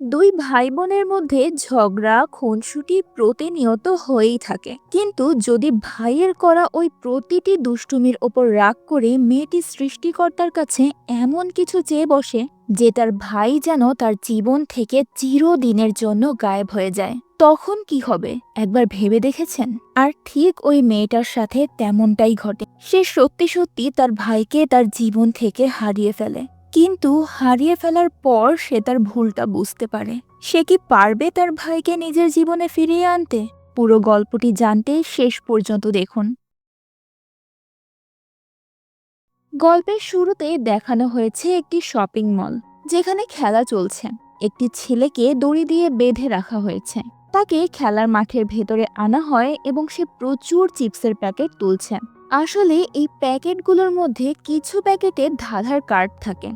দুই ভাই বোনের মধ্যে ঝগড়া, খুনসুটি প্রতিনিয়ত হয়েই থাকে। কিন্তু যদি ভাইয়ের করা ওই প্রতিটি দুষ্টুমির ওপর রাগ করে মেয়েটি সৃষ্টিকর্তার কাছে এমন কিছু চেয়ে বসে, যে তার ভাই যেন তার জীবন থেকে চিরদিনের জন্য গায়েব হয়ে যায়, তখন কি হবে? একবার ভেবে দেখেছেন? আর ঠিক ওই মেয়েটার সাথে তেমনটাই ঘটে। সে সত্যি সত্যি তার ভাইকে তার জীবন থেকে হারিয়ে ফেলে। কিন্তু হারিয়ে ফেলার পর সে তার ভুলটা বুঝতে পারে। সে কি পারবে তার ভাইকে নিজের জীবনে ফিরিয়ে আনতে? পুরো গল্পটি জানতে শেষ পর্যন্ত দেখুন। গল্পের শুরুতে দেখানো হয়েছে একটি শপিং মল, যেখানে খেলা চলছে। একটি ছেলেকে দড়ি দিয়ে বেঁধে রাখা হয়েছে। তাকে খেলার মাঠের ভেতরে আনা হয় এবং সে প্রচুর চিপসের প্যাকেট তুলছে। আসলে এই প্যাকেটগুলোর মধ্যে কিছু প্যাকেটে ধাঁধার কার্ড থাকে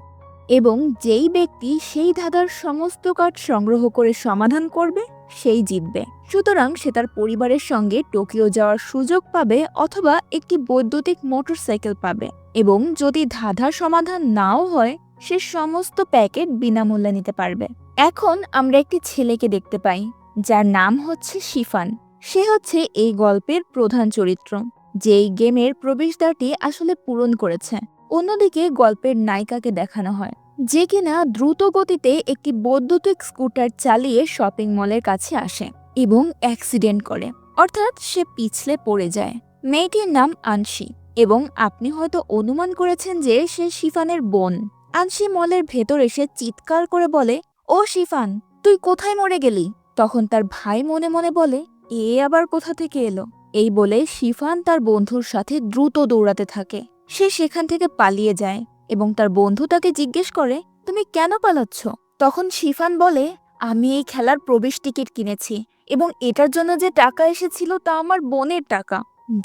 এবং যেই ব্যক্তি সেই ধাঁধার সমস্ত কার্ড সংগ্রহ করে সমাধান করবে, সেই জিতবে। সুতরাং সে তার পরিবারের সঙ্গে টোকিও যাওয়ার সুযোগ পাবে অথবা একটি বৈদ্যুতিক মোটরসাইকেল পাবে এবং যদি ধাঁধার সমাধান নাও হয়, সে সমস্ত প্যাকেট বিনামূল্যে নিতে পারবে। এখন আমরা একটি ছেলেকে দেখতে পাই, যার নাম হচ্ছে শিফান। সে হচ্ছে এই গল্পের প্রধান চরিত্র। যে এই গেমের প্রবেশদ্বারটি আসলে পূরণ করেছে। অন্যদিকে গল্পের নায়িকাকে দেখানো হয়, যে কিনা দ্রুত গতিতে একটি বৈদ্যুতিক স্কুটার চালিয়ে শপিং মলের কাছে আসে এবং অ্যাক্সিডেন্ট করে। অর্থাৎ সে পিছলে পড়ে যায়। মেয়েটির নাম আনশি এবং আপনি হয়তো অনুমান করেছেন যে সে শিফানের বোন। আনশি মলের ভেতর এসে চিৎকার করে বলে, ও শিফান, তুই কোথায় মরে গেলি? তখন তার ভাই মনে মনে বলে, এ আবার কোথা থেকে এলো? এই বলে শিফান তার বন্ধুর সাথে দ্রুত দৌড়াতে থাকে। সে সেখান থেকে পালিয়ে যায় এবং তার বন্ধু তাকে জিজ্ঞেস করে, তুমি কেন পালাচ্ছ? তখন শিফান বলে, আমি এই খেলার প্রবেশ টিকিট কিনেছি এবং এটার জন্য যে টাকা এসেছিল তা আমার বোনের টাকা।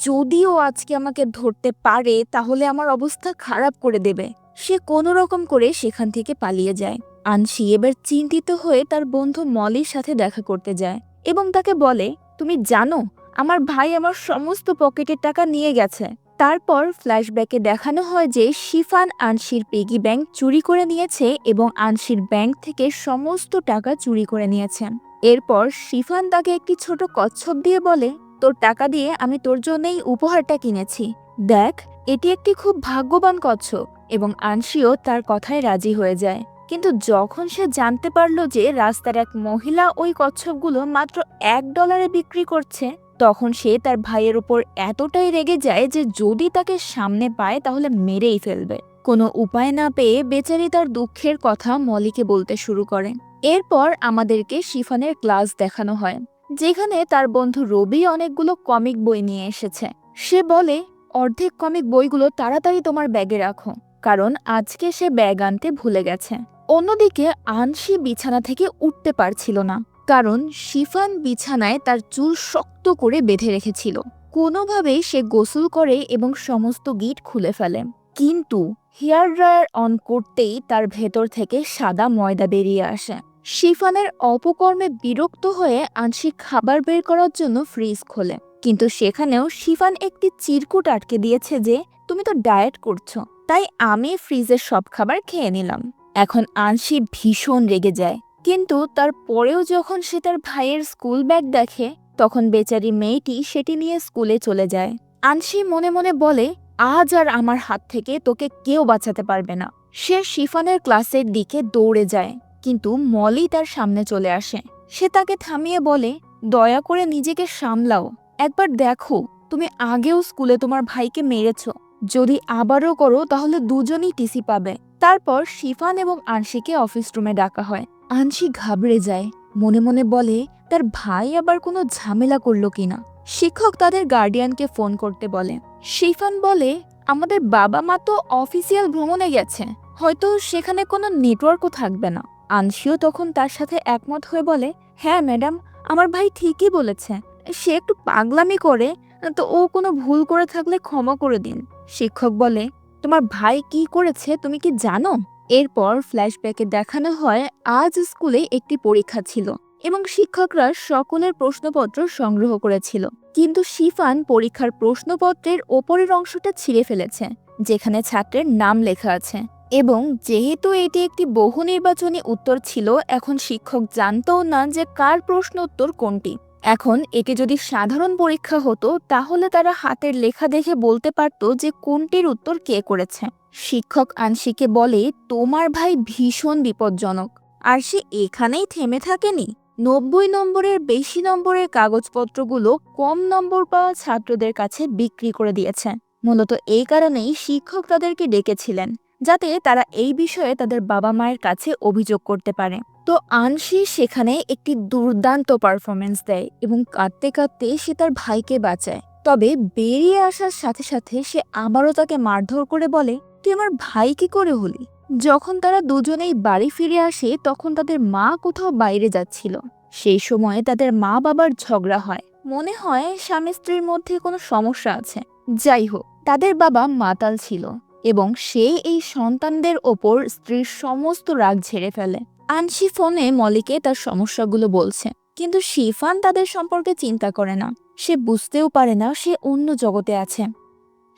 যদিও আজকে আমাকে ধরতে পারে, তাহলে আমার অবস্থা খারাপ করে দেবে। সে কোনো রকম করে সেখান থেকে পালিয়ে যায়। আনসি এবার চিন্তিত হয়ে তার বন্ধু মলির সাথে দেখা করতে যায় এবং তাকে বলে, তুমি জানো আমার ভাই আমার সমস্ত পকেটের টাকা নিয়ে গেছে। তারপর ফ্ল্যাশব্যাকে দেখানো হয় যে শিফান আনশির পেগি ব্যাংক চুরি করে নিয়েছে এবং আনশির ব্যাংক থেকে সমস্ত টাকা চুরি করে নিয়েছে। এরপর শিফান তাকে একটি ছোট কচ্ছপ দিয়ে বলে, তোর টাকা দিয়ে আমি তোর জন্য এই উপহারটা কিনেছি। দেখ, এটি একটি খুব ভাগ্যবান কচ্ছপ এবং আনশিও তার কথায় রাজি হয়ে যায়। কিন্তু যখন সে জানতে পারল যে রাস্তার এক মহিলা ওই কচ্ছপগুলো মাত্র এক ডলারে বিক্রি করছে তখন সে তার ভাইয়ের উপর এতটাই রেগে যায় যে যদি তাকে সামনে পায় তাহলে মেরেই ফেলবে। কোনো উপায় না পেয়ে বেচারি তার দুঃখের কথা মলিকে বলতে শুরু করে। এরপর আমাদেরকে শিফানের ক্লাস দেখানো হয়, যেখানে তার বন্ধু রবি অনেকগুলো কমিক বই নিয়ে এসেছে। সে বলে, অর্ধেক কমিক বইগুলো তাড়াতাড়ি তোমার ব্যাগে রাখো, কারণ আজকে সে ব্যাগ আনতে ভুলে গেছে। অন্যদিকে আনসি বিছানা থেকে উঠতে পারছিল না। কারণ শিফান বিছানায় তার চুল শক্ত করে বেঁধে রেখেছিল। কোনোভাবেই সে গোসল করে এবং সমস্ত গিট খুলে ফেলে। কিন্তু হেয়ার ড্রায়ার অন করতেই তার ভেতর থেকে সাদা ময়দা বেরিয়ে আসে। শিফানের অপকর্মে বিরক্ত হয়ে আংশিক খাবার বের করার জন্য ফ্রিজ খোলে। কিন্তু সেখানেও শিফান একটি চিরকুট আটকে দিয়েছে যে, তুমি তো ডায়েট করছ, তাই আমি ফ্রিজের সব খাবার খেয়ে নিলাম। এখন আনসি ভীষণ রেগে যায়। কিন্তু তার পরেও যখন সে তার ভাইয়ের স্কুল ব্যাগ দেখে, তখন বেচারি মেয়েটি সেটি নিয়ে স্কুলে চলে যায়। আনসি মনে মনে বলে, আজ আর আমার হাত থেকে তোকে কেউ বাঁচাতে পারবে না। সে শিফানের ক্লাসের দিকে দৌড়ে যায়, কিন্তু মলি তার সামনে চলে আসে। সে তাকে থামিয়ে বলে, দয়া করে নিজেকে সামলাও। একবার দেখো, তুমি আগেও স্কুলে তোমার ভাইকে মেরেছ। যদি আবারও করো, তাহলে দুজনই টিসি পাবে। তারপর শিফান এবং আনশিকে অফিস রুমে ডাকা হয়। আনশি ঘাবড়ে যায়, মনে মনে বলে, তার ভাই আবার কোনো ঝামেলা করল কিনা? শিক্ষক তাদের গার্ডিয়ানকে ফোন করতে বলে। শিফান বলে, আমাদের বাবা মা তো অফিসিয়াল ভ্রমণে গেছে, হয়তো সেখানে কোনো নেটওয়ার্কও থাকবে না। আনশিও তখন তার সাথে একমত হয়ে বলে হ্যাঁ ম্যাডাম আমার ভাই ঠিকই বলেছে, সে একটু পাগলামি করে, তো ও কোনো ভুল করে থাকলে ক্ষমা করে দিন। শিক্ষক বলে তোমার ভাই কি করেছে তুমি কি জানো? এরপর ফ্ল্যাশব্যাকে দেখানো হয়, আজ স্কুলে একটি পরীক্ষা ছিল এবং শিক্ষকরা সকলের প্রশ্নপত্র সংগ্রহ করেছিল। কিন্তু শিফান পরীক্ষার প্রশ্নপত্রের ওপরের অংশটা ছিঁড়ে ফেলেছে, যেখানে ছাত্রের নাম লেখা আছে। এবং যেহেতু এটি একটি বহু নির্বাচনী উত্তর ছিল, এখন শিক্ষক জানতও না যে কার প্রশ্ন উত্তর কোনটি। এখন একে যদি সাধারণ পরীক্ষা হতো, তাহলে তারা হাতের লেখা দেখে বলতে পারত যে কোনটির উত্তর কে করেছে। শিক্ষক আনশিকে বলে, তোমার ভাই ভীষণ বিপজ্জনক। আর সে এখানেই থেমে থাকেনি। নব্বই নম্বরের বেশি নম্বরের কাগজপত্রগুলো কম নম্বর পাওয়া ছাত্রদের কাছে বিক্রি করে দিয়েছে। মূলত এই কারণেই শিক্ষক তাদেরকে ডেকেছিলেন। যাতে তারা এই বিষয়ে তাদের বাবা মায়ের কাছে অভিযোগ করতে পারে। তো আনসি সেখানে একটি দুর্দান্ত পারফরমেন্স দেয় এবং কাঁদতে কাঁদতে সে তার ভাইকে বাঁচায়। তবে বেরিয়ে আসার সাথে সাথে সে আবারও তাকে মারধর করে বলে, তুই আমার ভাই কি করে হলি? যখন তারা দুজনেই বাড়ি ফিরে আসে, তখন তাদের মা কোথাও বাইরে যাচ্ছিল। সেই সময়ে তাদের মা বাবার ঝগড়া হয়। মনে হয় স্বামী স্ত্রীর মধ্যে কোনো সমস্যা আছে। যাই হোক, তাদের বাবা মাতাল ছিল। এবং সে এই সন্তানদের ওপর স্ত্রীর সমস্ত রাগ ঝেড়ে ফেলে। আনসি ফোনে মলিকে তার সমস্যাগুলো বলছে, কিন্তু শিফান তাদের সম্পর্কে চিন্তা করে না। সে বুঝতেও পারে না সে অন্য জগতে আছে।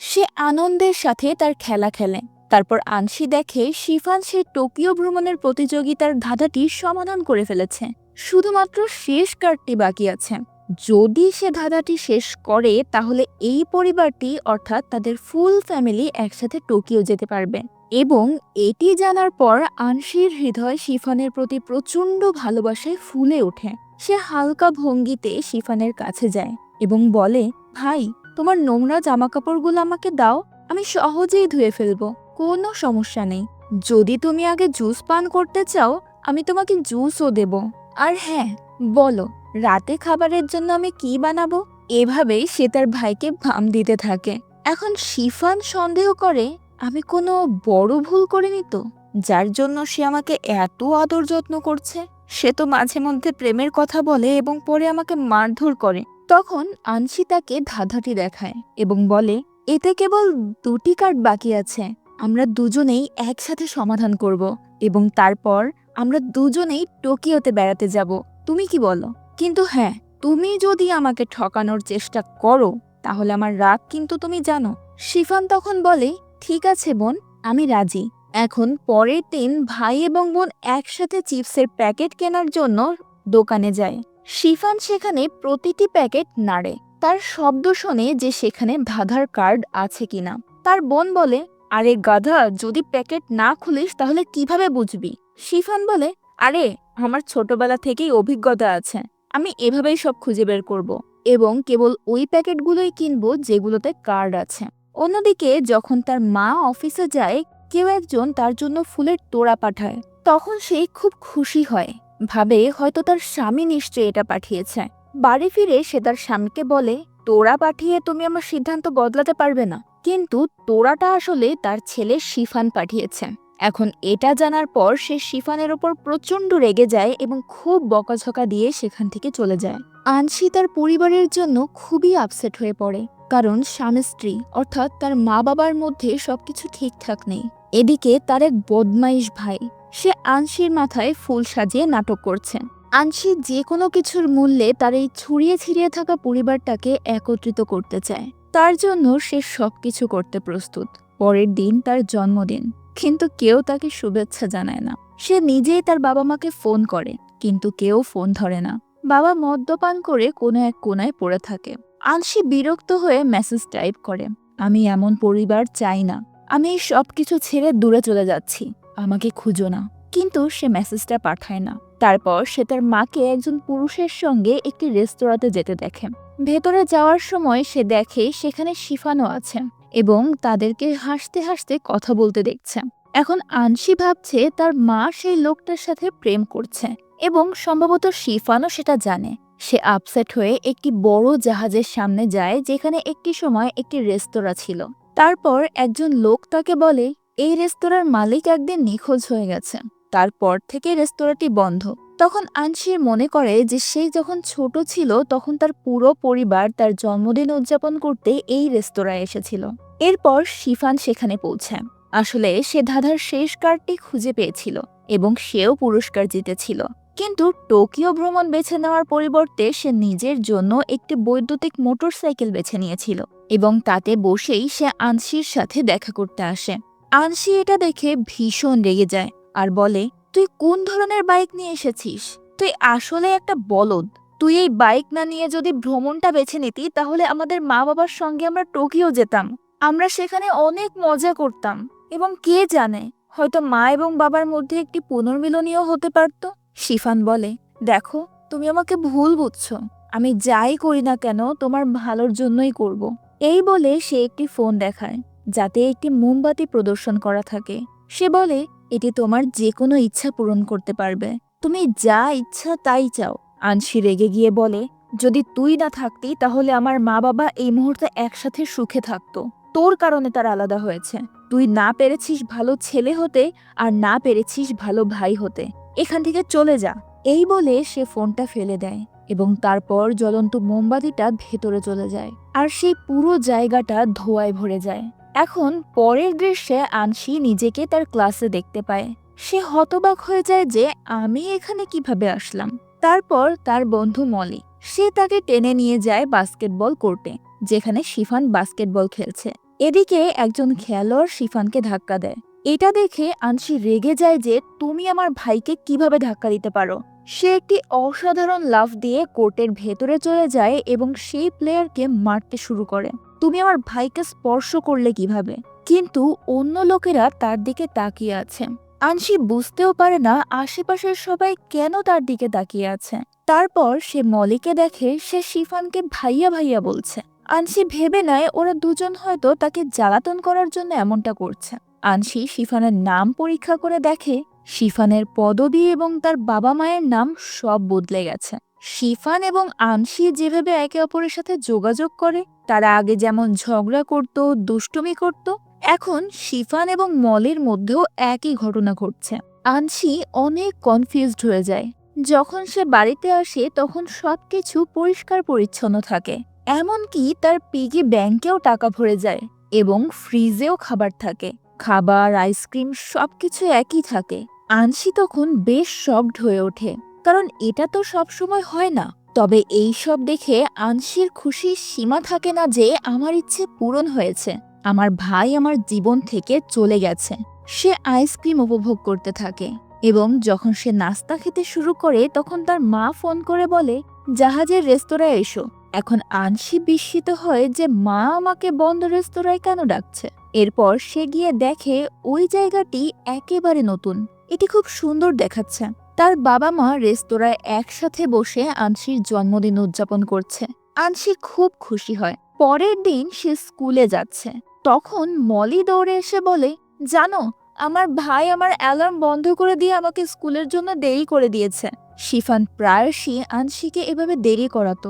সে আনন্দের সাথে তার খেলা খেলে। তারপর আনসি দেখে শিফান সে টোকিও ভ্রমণের প্রতিযোগিতার ধাঁধাটি সমাধান করে ফেলেছে। শুধুমাত্র শেষ কার্ডটি বাকি আছে। যদি সে ধাঁধাটি শেষ করে, তাহলে এই পরিবারটি, অর্থাৎ তাদের ফুল ফ্যামিলি, একসাথে টোকিও যেতে পারবে। এবং এটি জানার পর আনসির হৃদয় শিফানের প্রতি প্রচণ্ড ভালোবাসায় ফুলে ওঠে। সে হালকা ভঙ্গিতে শিফানের কাছে যায় এবং বলে, ভাই, তোমার নোংরা জামাকাপড়গুলো আমাকে দাও, আমি সহজেই ধুয়ে ফেলব, কোনো সমস্যা নেই। যদি তুমি আগে জুস পান করতে চাও, আমি তোমাকে জুসও দেব। আর হ্যাঁ বলো রাতে খাবারের জন্য আমি কি বানাবো? এভাবেই সে তার ভাইকে ভাম দিতে থাকে। এখন শিফান সন্দেহ করে, আমি কোনো বড় ভুল করিনি তো? যার জন্য সে আমাকে এত আদর যত্ন করছে? সে তো মাঝে মধ্যে প্রেমের কথা বলে এবং পরে আমাকে মারধর করে। তখন আনসি তাকে ধাঁধাটি দেখায় এবং বলে, এতে কেবল দুটি কার্ড বাকি আছে। আমরা দুজনেই একসাথে সমাধান করব এবং তারপর আমরা দুজনেই টোকিওতে বেড়াতে যাব। তুমি কি বলো? কিন্তু হ্যাঁ তুমি যদি আমাকে ঠকানোর চেষ্টা করো, তাহলে আমার রাগ কিন্তু তুমি জানো। শিফান তখন বলে, ঠিক আছে বোন, আমি রাজি। এখন পরের দিন ভাই এবং বোন একসাথে চিপসের প্যাকেট কেনার জন্য দোকানে যায়। শিফান সেখানে প্রতিটি প্যাকেট নাড়ে। তার শব্দ শোনে যে সেখানে ধাঁধার কার্ড আছে কিনা। তার বোন বলে, আরে গাধা, যদি প্যাকেট না খুলিস তাহলে কীভাবে বুঝবি? শিফান বলে, আরে, আমার ছোটবেলা থেকেই অভিজ্ঞতা আছে। আমি এভাবেই সব খুঁজে বের করব এবং কেবল ওই প্যাকেটগুলোই কিনবো যেগুলোতে কার্ড আছে। অন্যদিকে যখন তার মা অফিসে যায়, কেউ একজন তার জন্য ফুলের তোড়া পাঠায়। তখন সে খুব খুশি হয়। ভাবে হয়তো তার স্বামী নিশ্চয়ই এটা পাঠিয়েছে। বাড়ি ফিরে সে তার স্বামীকে বলে, তোড়া পাঠিয়ে তুমি আমার সিদ্ধান্ত বদলাতে পারবে না। কিন্তু তোড়াটা আসলে তার ছেলে শিফান পাঠিয়েছে। এখন এটা জানার পর সে শিফানের ওপর প্রচণ্ড রেগে যায় এবং খুব বকাঝকা দিয়ে সেখান থেকে চলে যায়। আনসি তার পরিবারের জন্য খুবই আপসেট হয়ে পড়ে, কারণ স্বামী স্ত্রী, অর্থাৎ তার মা বাবার মধ্যে সবকিছু ঠিকঠাক নেই। এদিকে তার এক বদমাইশ ভাই, সে আনসির মাথায় ফুল সাজিয়ে নাটক করছে। আনসি যে কোনো কিছুর মূল্যে তার এই ছড়িয়ে ছিড়িয়ে থাকা পরিবারটাকে একত্রিত করতে চায়। তার জন্য সে সবকিছু করতে প্রস্তুত। পরের দিন তার জন্মদিন। কিন্তু কেউ তাকে শুভেচ্ছা জানায় না। সে নিজেই তার বাবা মাকে ফোন করে, কিন্তু কেউ ফোন ধরে না। বাবা মদ্যপান করে কোনো এক কোনায় পড়ে থাকে। আলসি বিরক্ত হয়ে মেসেজ টাইপ করে, আমি এমন পরিবার চাই না। আমি সব কিছু ছেড়ে দূরে চলে যাচ্ছি। আমাকে খুঁজো না। কিন্তু সে মেসেজটা পাঠায় না। তারপর সে তার মাকে একজন পুরুষের সঙ্গে একটি রেস্তোরাঁতে যেতে দেখে। ভেতরে যাওয়ার সময় সে দেখে সেখানে শিফানো আছে। এবং তাদেরকে হাসতে হাসতে কথা বলতে দেখছে। এখন আনসি ভাবছে তার মা সেই লোকটার সাথে প্রেম করছে এবং সম্ভবত শিফানও সেটা জানে। সে আপসেট হয়ে একটি বড় জাহাজের সামনে যায় যেখানে একটি সময় একটি রেস্তোরাঁ ছিল। তারপর একজন লোক তাকে বলে, এই রেস্তোরাঁর মালিক একদিন নিখোঁজ হয়ে গেছে। তারপর থেকে রেস্তোরাঁটি বন্ধ। তখন আনসির মনে করে যে সে যখন ছোট ছিল তখন তার পুরো পরিবার তার জন্মদিন উদযাপন করতে এই রেস্তোরাঁয় এসেছিল। এরপর শিফান সেখানে পৌঁছায় আসলে সে ধাঁধার শেষ কার্ডটি খুঁজে পেয়েছিল এবং সেও পুরস্কার জিতেছিল। কিন্তু টোকিও ভ্রমণ বেছে নেওয়ার পরিবর্তে সে নিজের জন্য একটি বৈদ্যুতিক মোটরসাইকেল বেছে নিয়েছিল এবং তাতে বসেই সে আনসির সাথে দেখা করতে আসে। আনসি এটা দেখে ভীষণ রেগে যায় আর বলে তুই কোন ধরনের বাইক নিয়ে এসেছিস? তুই আসলে একটা বলদ। তুই এই বাইক না নিয়ে যদি ভ্রমণটা বেছে নিতি, তাহলে আমাদের মা বাবার সঙ্গে আমরা টোকিও যেতাম। আমরা সেখানে অনেক মজা করতাম। এবং কে জানে, হয়তো মা এবং বাবার মধ্যে একটি পুনর্মিলনীয় হতে পারত? শিফান বলে, দেখো, তুমি আমাকে ভুল বুঝছ। আমি যাই করি না কেন, তোমার ভালোর জন্যই করব। এই বলে সে একটি ফোন দেখায়, যাতে একটি মোমবাতি প্রদর্শন করা থাকে। সে বলে এটি তোমার যে কোনো ইচ্ছা পূরণ করতে পারবে। তুমি যা ইচ্ছা তাই চাও। আনসি রেগে গিয়ে বলে, যদি তুই না থাকতি, তাহলে আমার মা বাবা এই মুহূর্তে একসাথে সুখে থাকতো। তোর কারণে তার আলাদা হয়েছে। তুই না পেরেছিস ভালো ছেলে হতে আর না পেরেছিস ভালো ভাই হতে। এখান থেকে চলে যা। এই বলে সে ফোনটা ফেলে দেয় এবং তারপর জ্বলন্ত মোমবাতিটা ভেতরে চলে যায়। আর সেই পুরো জায়গাটা ধোয়ায় ভরে যায়। এখন পরের দৃশ্যে আনসি নিজেকে তার ক্লাসে দেখতে পায়। সে হতবাক হয়ে যায় যে, আমি এখানে কীভাবে আসলাম? তারপর তার বন্ধু মলি, সে তাকে টেনে নিয়ে যায় বাস্কেটবল কোর্টে, যেখানে শিফান বাস্কেটবল খেলছে। এদিকে একজন খেলোয়াড় শিফানকে ধাক্কা দেয়। এটা দেখে আনসি রেগে যায় যে, তুমি আমার ভাইকে কীভাবে ধাক্কা দিতে পারো? সে একটি অসাধারণ লাফ দিয়ে কোর্টের ভেতরে চলে যায় এবং সেই প্লেয়ারকে মারতে শুরু করে। তুমি আমার ভাইকে স্পর্শ করলে কীভাবে? কিন্তু অন্য লোকেরা তার দিকে তাকিয়ে আছে। আনসি বুঝতেও পারে না আশেপাশের সবাই কেন তার দিকে তাকিয়ে আছে। তারপর সে মলিকে দেখে সে শিফানকে ভাইয়া ভাইয়া বলছে। আনসি ভেবে নেয় ওরা দুজন হয়তো তাকে জ্বালাতন করার জন্য এমনটা করছে। আনসি শিফানের নাম পরীক্ষা করে দেখে শিফানের পদবি এবং তার বাবা মায়ের নাম সব বদলে গেছে। শিফান এবং আনসি যেভাবে একে অপরের সাথে যোগাযোগ করে, তারা আগে যেমন ঝগড়া করত, দুষ্টুমি করত, এখন শিফান এবং মলের মধ্যেও একই ঘটনা ঘটছে। আনসি অনেক কনফিউজড হয়ে যায়। যখন সে বাড়িতে আসে, তখন সবকিছু পরিষ্কার পরিচ্ছন্ন থাকে। এমনকি তার পিগি ব্যাংকেও টাকা ভরে যায় এবং ফ্রিজেও খাবার থাকে। খাবার আইসক্রিম সবকিছু একই থাকে। আনসি তখন বেশ শকড হয়ে ওঠে। কারণ এটা তো সবসময় হয় না। তবে এই সব দেখে আনসির খুশির সীমা থাকে না যে আমার ইচ্ছে পূরণ হয়েছে। আমার ভাই আমার জীবন থেকে চলে গেছে। সে আইসক্রিম উপভোগ করতে থাকে এবং যখন সে নাস্তা খেতে শুরু করে তখন তার মা ফোন করে বলে, জাহাজের রেস্তোরাঁয় এসো। এখন আনসি বিস্মিত হয় যে মা আমাকে বন্ধ রেস্তোরাঁয় কেন ডাকছে। এরপর সে গিয়ে দেখে ওই জায়গাটি একেবারে নতুন। এটি খুব সুন্দর দেখাচ্ছে। তার বাবা মা রেস্তোরাঁয় একসাথে বসে আনসির জন্মদিন উদযাপন করছে। আনসি খুব খুশি হয়। পরের দিন সে স্কুলে যাচ্ছে। তখন মলি দৌড়ে এসে বলে, জানো, আমার ভাই আমার অ্যালার্ম বন্ধ করে দিয়ে আমাকে স্কুলের জন্য দেরি করে দিয়েছে। শিফান প্রায়শই আনসিকে এভাবে দেরি করাতো।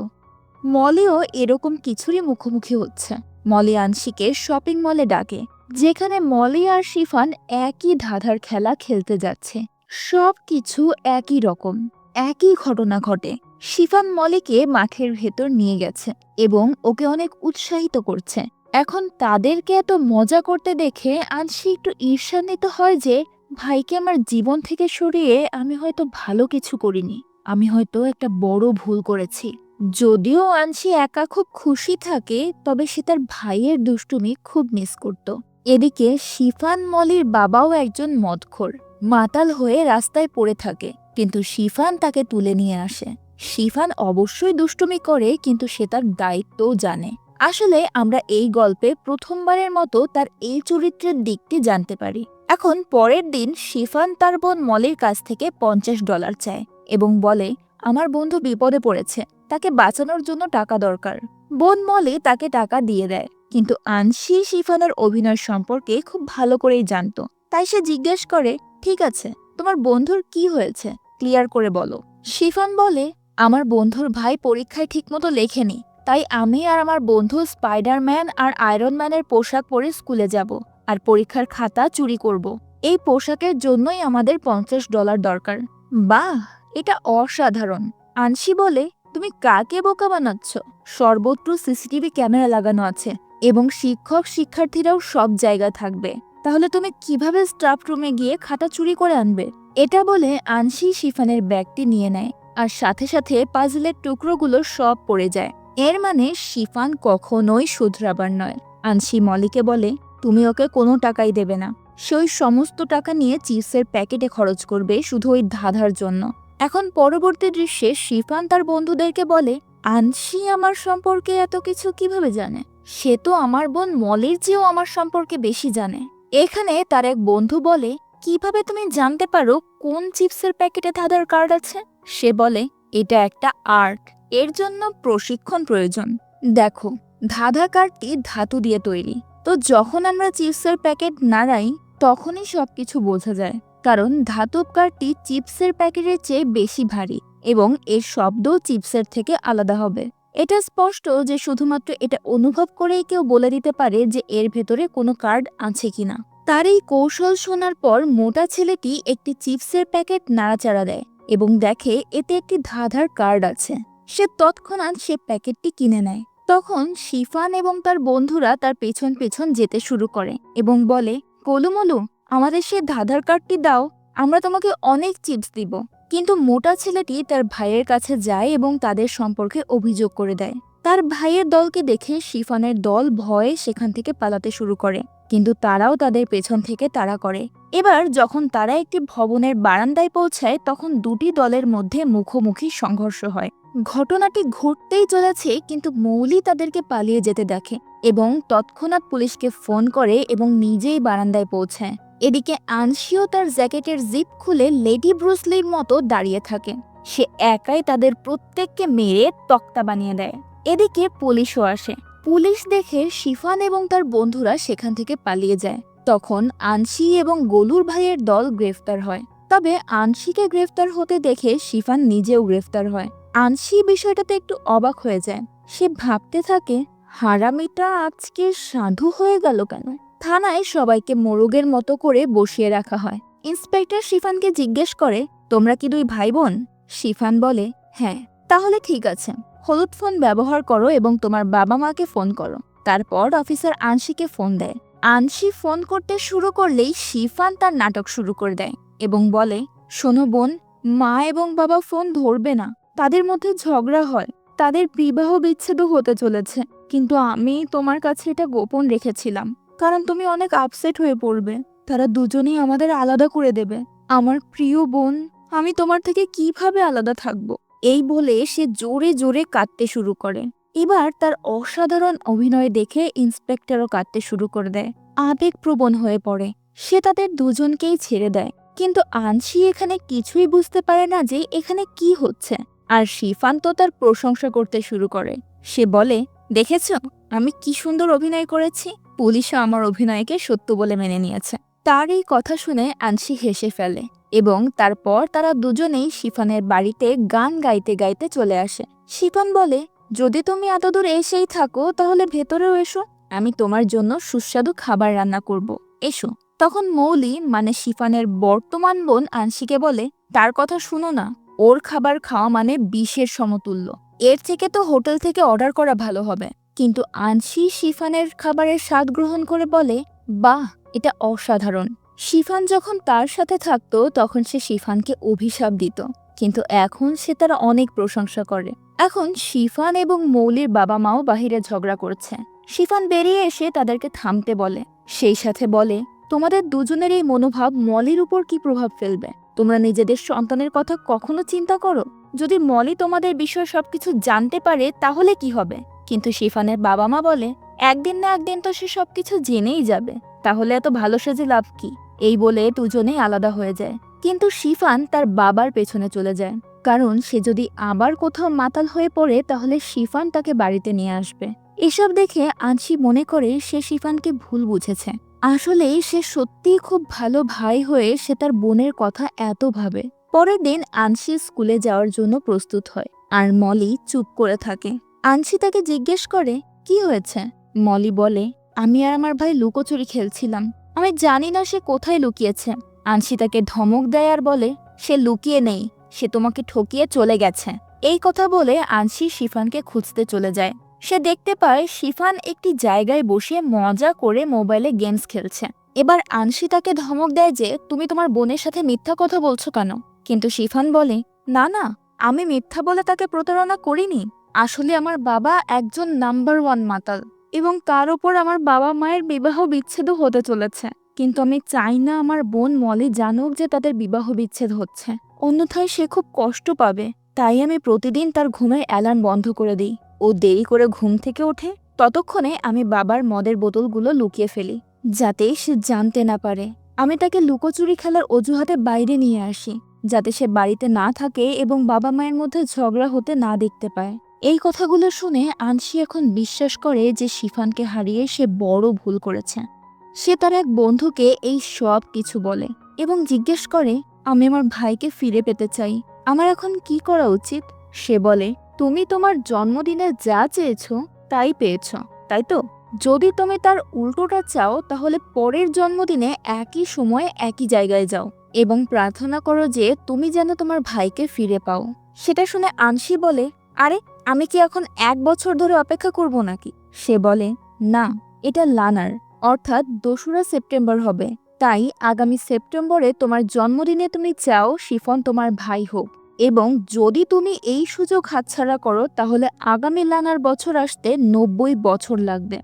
মলিও এরকম কিছুরই মুখোমুখি হচ্ছে। মলি আনসিকে শপিং মলে ডাকে, যেখানে মলি আর শিফান একই ধাঁধার খেলা খেলতে যাচ্ছে। সব কিছু একই রকম, একই ঘটনা ঘটে। শিফান মলিকে মাঠের ভেতর নিয়ে গেছে এবং ওকে অনেক উৎসাহিত করছে। এখন তাদেরকে এত মজা করতে দেখে আনসি একটু ঈর্ষান্বিত হয় যে, ভাইকে আমার জীবন থেকে সরিয়ে আমি হয়তো ভালো কিছু করিনি। আমি হয়তো একটা বড় ভুল করেছি। যদিও আনসি একা খুব খুশি থাকে, তবে সে তার ভাইয়ের দুষ্টুমি খুব মিস করত। এদিকে শিফান মলির বাবাও একজন মদখোর। মাতাল হয়ে রাস্তায় পড়ে থাকে, কিন্তু শিফান তাকে তুলে নিয়ে আসে। শিফান অবশ্যই দুষ্টুমি করে, কিন্তু সে তার দায়িত্বও জানে। আসলে আমরা এই গল্পে প্রথমবারের মতো তার এই চরিত্রের দিকটি জানতে পারি। এখন পরের দিন শিফান তার বোন মলির কাছ থেকে পঞ্চাশ ডলার চায় এবং বলে, আমার বন্ধু বিপদে পড়েছে, তাকে বাঁচানোর জন্য টাকা দরকার। বোন মলে তাকে টাকা দিয়ে দেয়, কিন্তু আনসি শিফানের অভিনয় সম্পর্কে খুব ভালো করেই জানত। তাই সে জিজ্ঞেস করে ঠিক আছে, তোমার বন্ধুর কি হয়েছে? ক্লিয়ার করে বলো। শিফান বলে, আমার বন্ধুর ভাই পরীক্ষায় ঠিকমতো লেখেনি, তাই আমি আর আমার বন্ধু স্পাইডারম্যান আর আয়রন ম্যানের পোশাক পরে স্কুলে যাব আর পরীক্ষার খাতা চুরি করব। এই পোশাকের জন্যই আমাদের পঞ্চাশ ডলার দরকার। বাহ, এটা অসাধারণ। আনসি বলে, তুমি কাকে বোকা বানাচ্ছ? সর্বত্র সিসিটিভি ক্যামেরা লাগানো আছে এবং শিক্ষক শিক্ষার্থীরাও সব জায়গায় থাকবে। তাহলে তুমি কীভাবে স্টাফ রুমে গিয়ে খাতা চুরি করে আনবে? এটা বলে আনসি শিফানের ব্যাগটি নিয়ে নেয় আর সাথে সাথে পাজলের টুকরোগুলো সব পড়ে যায়। এর মানে শিফান কখনোই শুধরাবার নয়। আনসি মলিকে বলে, তুমি ওকে কোনো টাকাই দেবে না। সে ওই সমস্ত টাকা নিয়ে চিপসের প্যাকেটে খরচ করবে শুধু ওই ধাঁধার জন্য। এখন পরবর্তী দৃশ্যে শিফান তার বন্ধুদেরকে বলে আনসি আমার সম্পর্কে এত কিছু কীভাবে জানে? সে তো আমার বোন মলির চেয়েও আমার সম্পর্কে বেশি জানে। এখানে তার এক বন্ধু বলে, কীভাবে তুমি জানতে পারো কোন চিপসের প্যাকেটে ধাঁধার কার্ড আছে? সে বলে, এটা একটা আর্ট। এর জন্য প্রশিক্ষণ প্রয়োজন। দেখো ধাঁধা কার্ডটি ধাতু দিয়ে তৈরি। তো যখন আমরা চিপসের প্যাকেট নাড়াই তখনই সবকিছু বোঝা যায়। কারণ ধাতব কার্ডটি চিপসের প্যাকেটের চেয়ে বেশি ভারী এবং এর শব্দ চিপসের থেকে আলাদা হবে। এটা স্পষ্ট যে শুধুমাত্র এটা অনুভব করেই কেউ বলে দিতে পারে যে এর ভেতরে কোনো কার্ড আছে কিনা। তার এই কৌশল শোনার পর মোটা ছেলেটি একটি চিপসের প্যাকেট নাড়াচাড়া দেয় এবং দেখে এতে একটি ধাঁধার কার্ড আছে। সে তৎক্ষণাৎ সে প্যাকেটটি কিনে নেয়। তখন শিফান এবং তার বন্ধুরা তার পেছন পেছন যেতে শুরু করে এবং বলে কলুমলু আমাদের সে ধাঁধার কার্ডটি দাও, আমরা তোমাকে অনেক চিপস দিব। কিন্তু মোটা ছেলেটি তার ভাইয়ের কাছে যায় এবং তাদের সম্পর্কে অভিযোগ করে দেয়। তার ভাইয়ের দলকে দেখে শিফানের দল ভয়ে সেখান থেকে পালাতে শুরু করে, কিন্তু তারাও তাদের পেছন থেকে তাড়া করে। এবার যখন তারা একটি ভবনের বারান্দায় পৌঁছায়, তখন দুটি দলের মধ্যে মুখোমুখি সংঘর্ষ হয়। ঘটনাটি ঘটতেই চলেছে, কিন্তু মৌলি তাদেরকে পালিয়ে যেতে দেখে এবং তৎক্ষণাৎ পুলিশকে ফোন করে এবং নিজেই বারান্দায় পৌঁছায়। এদিকে আনশিও তার জ্যাকেটের জিপ খুলে লেডি ব্রুসলির মতো দাঁড়িয়ে থাকে। সে একাই তাদের প্রত্যেককে মেরে তক্তা বানিয়ে দেয়। এদিকে পুলিশও আসে। পুলিশ দেখে শিফান এবং তার বন্ধুরা সেখান থেকে পালিয়ে যায়। তখন আনশি এবং গোলুর ভাইয়ের দল গ্রেফতার হয়। তবে আনশিকে গ্রেফতার হতে দেখে শিফান নিজেও গ্রেফতার হয়। আনশি বিষয়টাতে একটু অবাক হয়ে যায়। সে ভাবতে থাকে, হারামিটা আজকে সাধু হয়ে গেল কেন? থানায় সবাইকে মোরগের মতো করে বসিয়ে রাখা হয়। ইন্সপেক্টর শিফানকে জিজ্ঞেস করে, তোমরা কি দুই ভাই বোন শিফান বলে হ্যাঁ তাহলে ঠিক আছে। হলুদ ফোন ব্যবহার করো এবং তোমার বাবা মাকে ফোন করো। তারপর অফিসার আনশিকে ফোন দেয়। আনশি ফোন করতে শুরু করলেই শিফান তার নাটক শুরু করে দেয় এবং বলে, শোনো বোন, মা এবং বাবা ফোন ধরবে না। তাদের মধ্যে ঝগড়া হয়। তাদের বিবাহ বিচ্ছেদও হতে চলেছে। কিন্তু আমি তোমার কাছে এটা গোপন রেখেছিলাম। কারণ তুমি অনেক আপসেট হয়ে পড়বে। তারা দুজনেই আমাদের আলাদা করে দেবে। আমার প্রিয় বোন, আমি তোমার থেকে কীভাবে আলাদা থাকব? এই বলে সে জোরে জোরে কাঁদতে শুরু করে। এবার তার অসাধারণ অভিনয় দেখে ইন্সপেক্টরও কাঁদতে শুরু করে দেয়। আবেগপ্রবণ হয়ে পড়ে। সে তাদের দুজনকেই ছেড়ে দেয়। কিন্তু আনসি এখানে কিছুই বুঝতে পারে না যে এখানে কি হচ্ছে। আর শিফান তো তার প্রশংসা করতে শুরু করে। সে বলে, দেখেছ? আমি কি সুন্দর অভিনয় করেছি? পুলিশও আমার অভিনয়কে সত্য বলে মেনে নিয়েছে। তার এই কথা শুনে আনসি হেসে ফেলে এবং তারপর তারা দুজনেই শিফানের বাড়িতে গান গাইতে গাইতে চলে আসে। শিফান বলে, যদি তুমি এতদূর এসেই থাকো, তাহলে ভেতরেও এসো। আমি তোমার জন্য সুস্বাদু খাবার রান্না করব। এসো। তখন মৌলি মানে শিফানের বর্তমান বোন আনসিকে বলে, তার কথা শুনো না। ওর খাবার খাওয়া মানে বিষের সমতুল্য। এর থেকে তো হোটেল থেকে অর্ডার করা ভালো হবে। কিন্তু আনসি শিফানের খাবারের স্বাদ গ্রহণ করে বলে, বাহ, এটা অসাধারণ। শিফান যখন তার সাথে থাকতো, তখন সে শিফানকে অভিশাপ দিত, কিন্তু এখন সে তার অনেক প্রশংসা করে। এখন শিফান এবং মৌলির বাবা মাও বাহিরে ঝগড়া করছে। শিফান বেরিয়ে এসে তাদেরকে থামতে বলে, সেই সাথে বলে, তোমাদের দুজনের এই মনোভাব মলির উপর কি প্রভাব ফেলবে? তোমরা নিজেদের সন্তানের কথা কখনো চিন্তা করো? যদি মলি তোমাদের বিষয়ে সবকিছু জানতে পারে, তাহলে কি হবে? কিন্তু শিফানের বাবা মা বলে, একদিন না একদিন তো সে সবকিছু জেনেই যাবে। তাহলে এত ভালো সেজে লাভ কি? এই বলে দুজনেই আলাদা হয়ে যায়। কিন্তু শিফান তার বাবার পেছনে চলে যায়। কারণ সে যদি আবার কোথাও মাতাল হয়ে পড়ে, তাহলে শিফান তাকে বাড়িতে নিয়ে আসবে। এসব দেখে আনসি মনে করে সে শিফানকে ভুল বুঝেছে। আসলে সে সত্যিই খুব ভালো ভাই হয়ে সে তার বোনের কথা এত ভাবে। পরের দিন আনসি স্কুলে যাওয়ার জন্য প্রস্তুত হয় আর মলি চুপ করে থাকে। আনসি তাকে জিজ্ঞেস করে, কি হয়েছে? মলি বলে, আমি আর আমার ভাই লুকোচুরি খেলছিলাম। আমি জানি না সে কোথায় লুকিয়েছে। আনসি তাকে ধমক দেয় আর বলে, সে লুকিয়ে নেই। সে তোমাকে ঠকিয়ে চলে গেছে। এই কথা বলে আনসি শিফানকে খুঁজতে চলে যায়। সে দেখতে পায় শিফান একটি জায়গায় বসে মজা করে মোবাইলে গেমস খেলছে। এবার আনসি তাকে ধমক দেয় যে, তুমি তোমার বোনের সাথে মিথ্যা কথা বলছো কেন? কিন্তু শিফান বলে, না না, আমি মিথ্যা বলে তাকে প্রতারণা করিনি। আসলে আমার বাবা একজন নাম্বার ওয়ান মাতাল এবং তার উপর আমার বাবা মায়ের বিবাহ বিচ্ছেদও হতে চলেছে। কিন্তু আমি চাই না আমার বোন মলি জানুক যে তাদের বিবাহ বিচ্ছেদ হচ্ছে। অন্যথায় সে খুব কষ্ট পাবে। তাই আমি প্রতিদিন তার ঘুমের অ্যালার্ম বন্ধ করে দিই। ও দেরি করে ঘুম থেকে ওঠে, ততক্ষণে আমি বাবার মদের বোতলগুলো লুকিয়ে ফেলি, যাতে সে জানতে না পারে। আমি তাকে লুকোচুরি খেলার অজুহাতে বাইরে নিয়ে আসি, যাতে সে বাড়িতে না থাকে এবং বাবা মায়ের মধ্যে ঝগড়া হতে না দেখতে পায়। এই কথাগুলো শুনে আনসি এখন বিশ্বাস করে যে শিফানকে হারিয়ে সে বড় ভুল করেছে। সে তার এক বন্ধুকে এই সব কিছু বলে এবং জিজ্ঞেস করে, আমি আমার ভাইকে ফিরে পেতে চাই। আমার এখন কি করা উচিত? সে বলে তুমি তোমার জন্মদিনে যা চেয়েছ তাই পেয়েছ, তাই তো? যদি তুমি তার উল্টোটা চাও, তাহলে পরের জন্মদিনে একই সময়ে একই জায়গায় যাও এবং প্রার্থনা করো যে তুমি যেন তোমার ভাইকে ফিরে পাও। সেটা শুনে আনসি বলে, আরে, আমি কি এখন এক বছর ধরে অপেক্ষা করব নাকি? সে বলে, না, এটা লানার, অর্থাৎ দোসরা সেপ্টেম্বর হবে। তাই আগামী সেপ্টেম্বরে তোমার জন্মদিনে তুমি চাও শিফন তোমার ভাই হোক। এবং যদি তুমি এই সুযোগ হাতছাড়া করো, তাহলে আগামী লানার বছর আসতে নব্বই বছর লাগবে।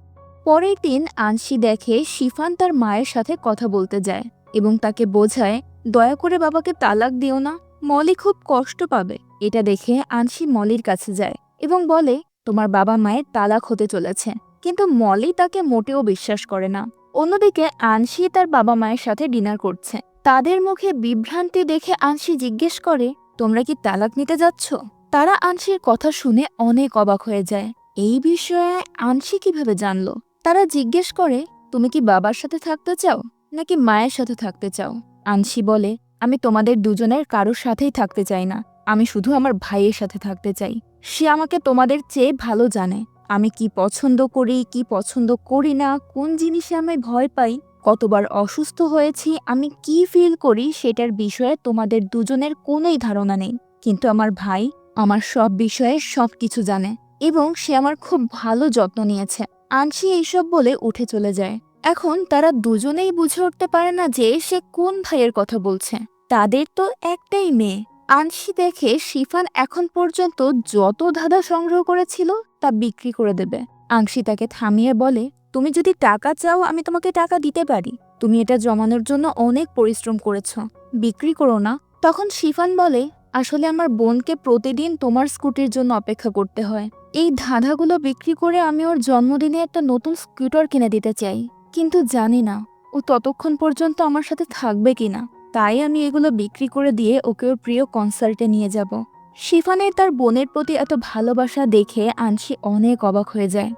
পরের দিন আনসি দেখে শিফান তার মায়ের সাথে কথা বলতে যায় এবং তাকে বোঝায়, দয়া করে বাবাকে তালাক দিও না, মলি খুব কষ্ট পাবে। এটা দেখে আনসি মলির কাছে যায় এবং বলে, তোমার বাবা মায়ের তালাক হতে চলেছে। কিন্তু মলি তাকে মোটেও বিশ্বাস করে না। অন্যদিকে আনসি তার বাবা মায়ের সাথে ডিনার করছে। তাদের মুখে বিভ্রান্তি দেখে আনসি জিজ্ঞেস করে তোমরা কি তালাক নিতে যাচ্ছ? তারা আনসির কথা শুনে অনেক অবাক হয়ে যায়। এই বিষয়ে আনসি কীভাবে জানলো? তারা জিজ্ঞেস করে, তুমি কি বাবার সাথে থাকতে চাও নাকি মায়ের সাথে থাকতে চাও? আনসি বলে, আমি তোমাদের দুজনের কারোর সাথেই থাকতে চাই না। আমি শুধু আমার ভাইয়ের সাথে থাকতে চাই। সে আমাকে তোমাদের চেয়ে ভালো জানে। আমি কি পছন্দ করি, কি পছন্দ করি না, কোন জিনিসে আমি ভয় পাই? কতবার অসুস্থ হয়েছি, আমি কি ফিল করি সেটার বিষয়ে তোমাদের দুজনের কোনোই ধারণা নেই। কিন্তু আমার ভাই আমার সব বিষয়ে সব কিছু জানে এবং সে আমার খুব ভালো যত্ন নিয়েছে। আনসি এইসব বলে উঠে চলে যায়। এখন তারা দুজনেই বুঝে উঠতে পারে না যে সে কোন ভাইয়ের কথা বলছে। তাদের তো একটাই মেয়ে। আনসি দেখে শিফান এখন পর্যন্ত যত ধাঁধা সংগ্রহ করেছিল তা বিক্রি করে দেবে। আংশি তাকে থামিয়ে বলে তুমি যদি টাকা চাও, আমি তোমাকে টাকা দিতে পারি। তুমি এটা জমানোর জন্য অনেক পরিশ্রম করেছ। বিক্রি করো না। তখন শিফান বলে, আসলে আমার বোনকে প্রতিদিন তোমার স্কুটির জন্য অপেক্ষা করতে হয়। এই ধাঁধাগুলো বিক্রি করে আমি ওর জন্মদিনে একটা নতুন স্কুটার কিনে দিতে চাই। কিন্তু জানি না, ও ততক্ষণ পর্যন্ত আমার সাথে থাকবে কিনা। তাই আমি এগুলো বিক্রি করে দিয়ে ওকে ওর প্রিয় কনসার্টে নিয়ে যাব। শিফানের তার বোনের প্রতি এত ভালোবাসা দেখে আনসি অনেক অবাক হয়ে যায়।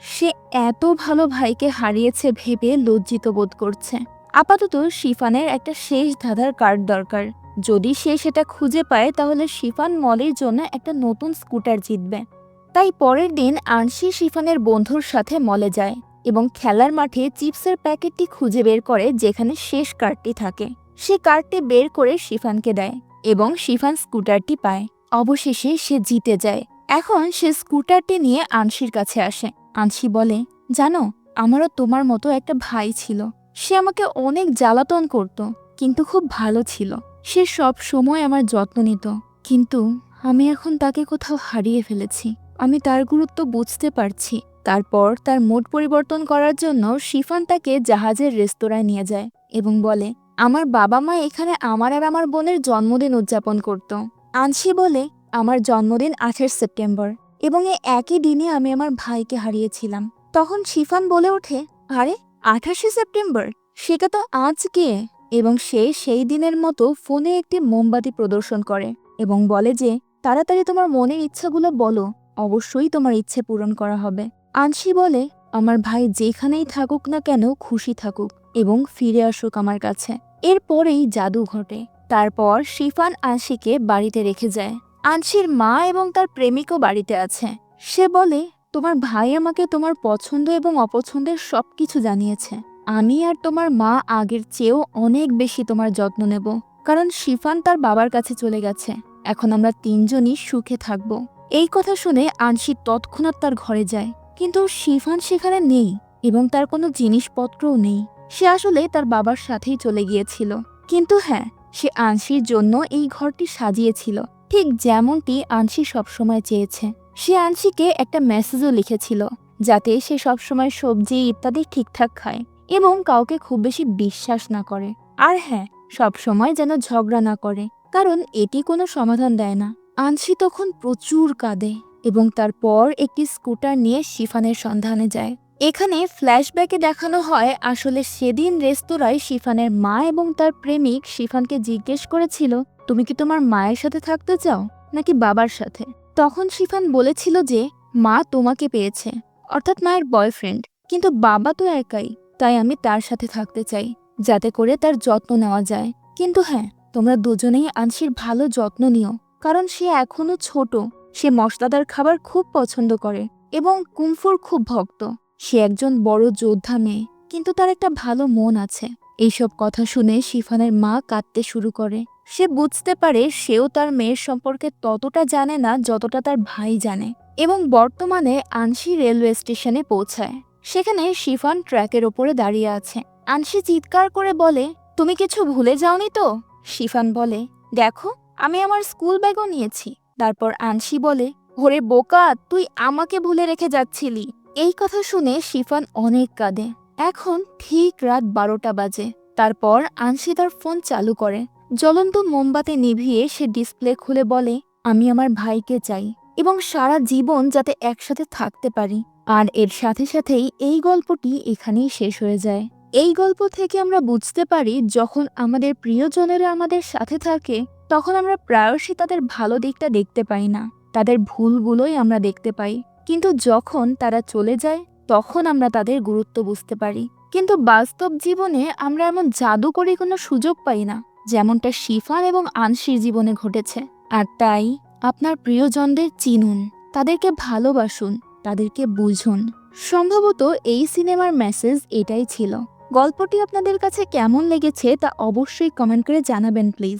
সে এত ভালো ভাইকে হারিয়েছে ভেবে লজ্জিত বোধ করছে। আপাতত শিফানের একটা শেষ ধাঁধার কার্ড দরকার। যদি সে সেটা খুঁজে পায়, তাহলে শিফান মলের জন্য একটা নতুন স্কুটার জিতবে। তাই পরের দিন আনসি শিফানের বন্ধুর সাথে মলে যায় এবং খেলার মাঠে চিপসের প্যাকেটটি খুঁজে বের করে যেখানে শেষ কার্ডটি থাকে। সে কার্ডটি বের করে শিফানকে দেয় এবং শিফান স্কুটারটি পায়। অবশেষে সে জিতে যায়। এখন সে স্কুটারটি নিয়ে আনসির কাছে আসে। আনসি বলে, জানো, আমারও তোমার মতো একটা ভাই ছিল। সে আমাকে অনেক জ্বালাতন করত, কিন্তু খুব ভালো ছিল। সে সব সময় আমার যত্ন নিত। কিন্তু আমি এখন তাকে কোথাও হারিয়ে ফেলেছি। আমি তার গুরুত্ব বুঝতে পারছি। তারপর তার মুড পরিবর্তন করার জন্য শিফান তাকে জাহাজের রেস্তোরাঁয় নিয়ে যায় এবং বলে, আমার বাবা মা এখানে আমার আর আমার বোনের জন্মদিন উদযাপন করত। আনসি বলে, আমার জন্মদিন আঠাশ সেপ্টেম্বর। এবং এই একই দিনে আমি আমার ভাইকে হারিয়েছিলাম। তখন শিফান বলে ওঠে, আরে, আঠাশে সেপ্টেম্বর, সেটা তো আজকে। এবং সে সেই দিনের মতো ফোনে একটি মোমবাতি প্রদর্শন করে এবং বলে যে, তাড়াতাড়ি তোমার মনের ইচ্ছাগুলো বলো, অবশ্যই তোমার ইচ্ছে পূরণ করা হবে। আনসি বলে, আমার ভাই যেখানেই থাকুক না কেন খুশি থাকুক এবং ফিরে আসুক আমার কাছে। এরপরেই জাদু ঘটে। তারপর শিফান আনসিকে বাড়িতে রেখে যায়। আনসির মা এবং তার প্রেমিকও বাড়িতে আছে। সে বলে, তোমার ভাই আমাকে তোমার পছন্দ এবং অপছন্দের সব কিছু জানিয়েছে। আমি আর তোমার মা আগের চেয়েও অনেক বেশি তোমার যত্ন নেব। কারণ শিফান তার বাবার কাছে চলে গেছে। এখন আমরা তিনজনই সুখে থাকব। এই কথা শুনে আনসি তৎক্ষণাৎ তার ঘরে যায়। কিন্তু শিফান সেখানে নেই এবং তার কোনো জিনিসপত্রও নেই। সে আসলে তার বাবার সাথেই চলে গিয়েছিল। কিন্তু হ্যাঁ সে আনসির জন্য এই ঘরটি সাজিয়েছিল। ঠিক যেমনটি আনসি সবসময় চেয়েছে। সে আনসিকে একটা মেসেজও লিখেছিল, যাতে সে সবসময় সবজি ইত্যাদি ঠিকঠাক খায় এবং কাউকে খুব বেশি বিশ্বাস না করে। আর হ্যাঁ সবসময় যেন ঝগড়া না করে, কারণ এটি কোনো সমাধান দেয় না। আনসি তখন প্রচুর কাঁদে এবং তারপর একটি স্কুটার নিয়ে শিফানের সন্ধানে যায়। এখানে ফ্ল্যাশব্যাকে দেখানো হয়, আসলে সেদিন রেস্তোরাঁয় শিফানের মা এবং তার প্রেমিক শিফানকে জিজ্ঞেস করেছিল তুমি কি তোমার মায়ের সাথে থাকতে চাও, নাকি বাবার সাথে? তখন শিফান বলেছিল যে, মা তোমাকে পেয়েছে, অর্থাৎ মায়ের বয়ফ্রেন্ড কিন্তু বাবা তো একাই, তাই আমি তার সাথে থাকতে চাই, যাতে করে তার যত্ন নেওয়া যায়। কিন্তু হ্যাঁ তোমরা দুজনেই আনসির ভালো যত্ন নিও, কারণ সে এখনও ছোট। সে মশলাদার খাবার খুব পছন্দ করে, এবং কুমফুর খুব ভক্ত। সে একজন বড় যোদ্ধা মেয়ে, কিন্তু তার একটা ভালো মন আছে। এইসব কথা শুনে শিফানের মা কাঁদতে শুরু করে। সে বুঝতে পারে সেও তার মেয়ের সম্পর্কে ততটা জানে না যতটা তার ভাই জানে এবং বর্তমানে আনসি রেলওয়ে স্টেশনে পৌঁছায়। সেখানে শিফান ট্র্যাকের ওপরে দাঁড়িয়ে আছে। আনসি চিৎকার করে বলে, তুমি কিছু ভুলে যাওনি তো? শিফান বলে, দেখো, আমি আমার স্কুল ব্যাগও নিয়েছি। তারপর আনসি বলে, ওরে বোকা, তুই আমাকে ভুলে রেখে যাচ্ছিলি। এই কথা শুনে শিফান অনেক কাঁদে। এখন ঠিক রাত বারোটা বাজে। তারপর আনসি তার ফোন চালু করে। জ্বলন্ত মোমবাতি নিভিয়ে সে ডিসপ্লে খুলে বলে, আমি আমার ভাইকে চাই এবং সারা জীবন যাতে একসাথে থাকতে পারি। আর এর সাথে সাথেই এই গল্পটি এখানেই শেষ হয়ে যায়। এই গল্প থেকে আমরা বুঝতে পারি, যখন আমাদের প্রিয়জনেরা আমাদের সাথে থাকে, তখন আমরা প্রায়শই তাদের ভালো দিকটা দেখতে পাই না। তাদের ভুলগুলোই আমরা দেখতে পাই। কিন্তু যখন তারা চলে যায়, তখন আমরা তাদের গুরুত্ব বুঝতে পারি। কিন্তু বাস্তব জীবনে আমরা এমন জাদুকরি কোনো সুযোগ পাই না। যেমনটা শিফান এবং আনসির জীবনে ঘটেছে। আর তাই আপনার প্রিয়জনদের চিনুন, তাদেরকে ভালোবাসুন, তাদেরকে বুঝুন। সম্ভবত এই সিনেমার মেসেজ এটাই ছিল। গল্পটি আপনাদের কাছে কেমন লেগেছে তা অবশ্যই কমেন্ট করে জানাবেন, প্লিজ।